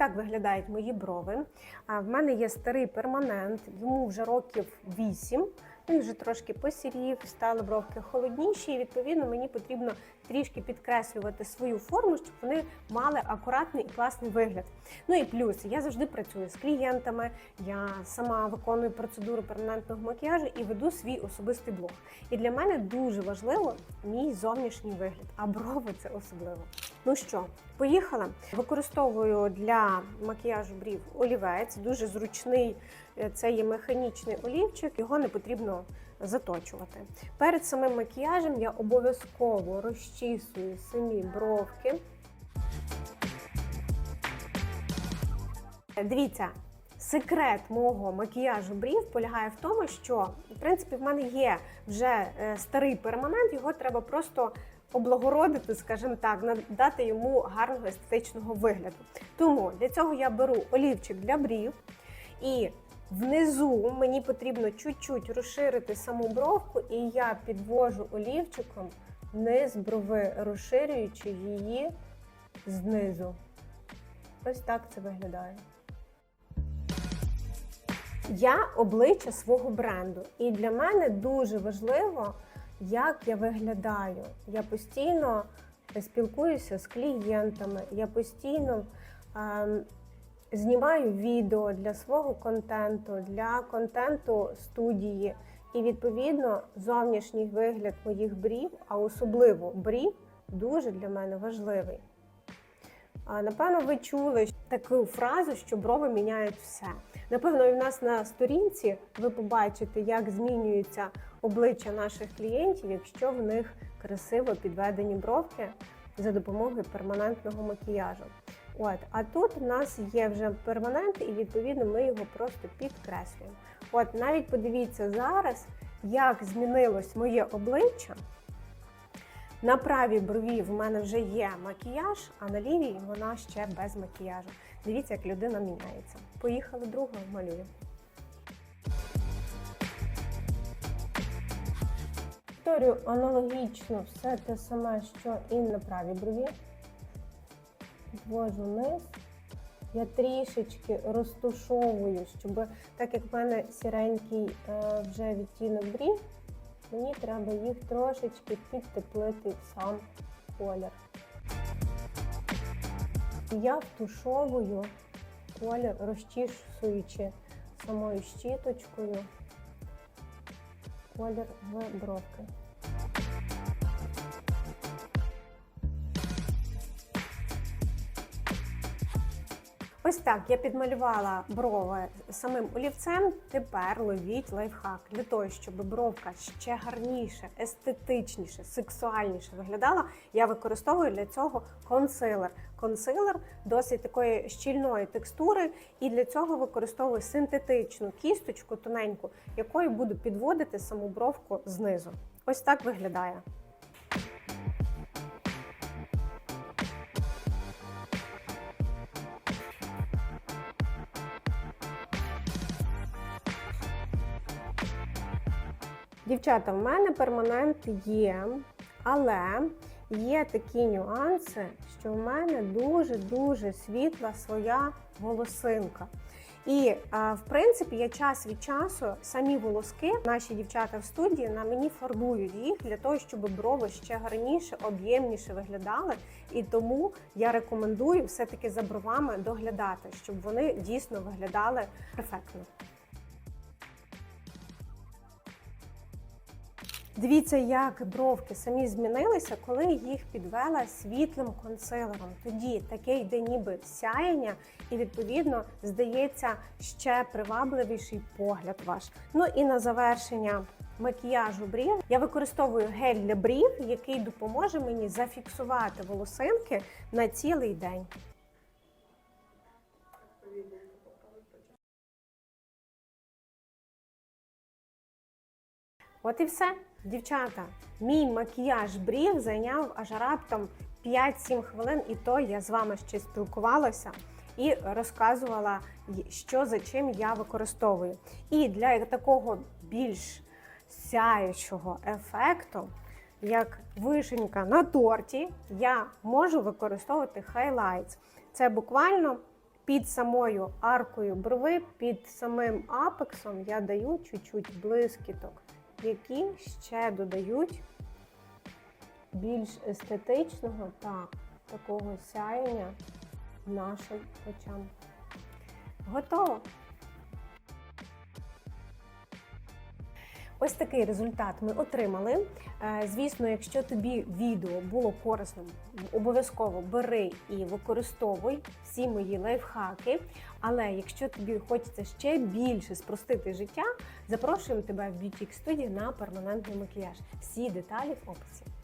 так виглядають мої брови. А в мене є старий перманент, йому вже років 8. Він вже трошки посірів, стали бровки холодніші, і відповідно мені потрібно трішки підкреслювати свою форму, щоб вони мали акуратний і класний вигляд. Ну і плюс я завжди працюю з клієнтами, я сама виконую процедуру перманентного макіяжу і веду свій особистий блог. І для мене дуже важливо мій зовнішній вигляд, а брови це особливо. Ну що, поїхала. Використовую для макіяжу брів олівець, дуже зручний. е, Це є механічний олівчик, його не потрібно заточувати. Перед самим макіяжем я обов'язково розчісую самі бровки. Дивіться, секрет мого макіяжу брів полягає в тому, що в принципі в мене є вже е, старий перманент, його треба просто облагородити, скажімо так, надати йому гарного естетичного вигляду. Тому для цього я беру олівчик для брів і внизу мені потрібно чуть-чуть розширити саму бровку, і я підвожу олівчиком вниз брови, розширюючи її знизу. Ось так це виглядає. Я обличчя свого бренду, і для мене дуже важливо, як я виглядаю. Я постійно спілкуюся з клієнтами, я постійно ем, знімаю відео для свого контенту, для контенту студії. І відповідно зовнішній вигляд моїх брів, а особливо брів, дуже для мене важливий. Напевно, ви чули таку фразу, що брови міняють все. Напевно, і в нас на сторінці ви побачите, як змінюється обличчя наших клієнтів, якщо в них красиво підведені бровки за допомогою перманентного макіяжу. От, а тут в нас є вже перманент, і відповідно ми його просто підкреслюємо. От, навіть подивіться зараз, як змінилось моє обличчя. На правій брові в мене вже є макіяж, а на лівій вона ще без макіяжу. Дивіться, як людина міняється. Поїхали другу, малюю. Повторюю аналогічно все те саме, що і на правій брові. Підвожу вниз. Я трішечки розтушовую, щоб так як в мене сіренький е, вже відтінок брів, мені треба їх трошечки підтеплити сам колір. Я втушовую колір, розчісуючи самою щіточкою колір в бровки. Ось так я підмалювала брови самим олівцем. Тепер ловіть лайфхак для того, щоб бровка ще гарніше, естетичніше, сексуальніше виглядала. Я використовую для цього консилер. Консилер досить такої щільної текстури, і для цього використовую синтетичну кісточку тоненьку, якою буду підводити саму бровку знизу. Ось так виглядає. Дівчата, в мене перманент є, але є такі нюанси, що в мене дуже-дуже світла своя волосинка. І в принципі я час від часу самі волоски, наші дівчата в студії на мені фарбують їх для того, щоб брови ще гарніше, об'ємніше виглядали. І тому я рекомендую все-таки за бровами доглядати, щоб вони дійсно виглядали ефектно. Дивіться, як бровки самі змінилися, коли їх підвела світлим консилером. Тоді таке йде ніби сяєння, і відповідно здається ще привабливіший погляд ваш. Ну і на завершення макіяжу брів я використовую гель для брів, який допоможе мені зафіксувати волосинки на цілий день. От і все. Дівчата, мій макіяж брів зайняв аж раптом 5-7 хвилин, і то я з вами ще спілкувалася і розказувала, що за чим я використовую. І для такого більш сяючого ефекту, як вишенька на торті, я можу використовувати хайлайтс. Це буквально під самою аркою брови, під самим апексом я даю чуть-чуть блискіток, які ще додають більш естетичного та такого сяєння нашим очам. Готово! Ось такий результат ми отримали. Е, Звісно, якщо тобі відео було корисним, обов'язково бери і використовуй всі мої лайфхаки. Але якщо тобі хочеться ще більше спростити життя, запрошуємо тебе в Beauty Studio на перманентний макіяж. Всі деталі в описі.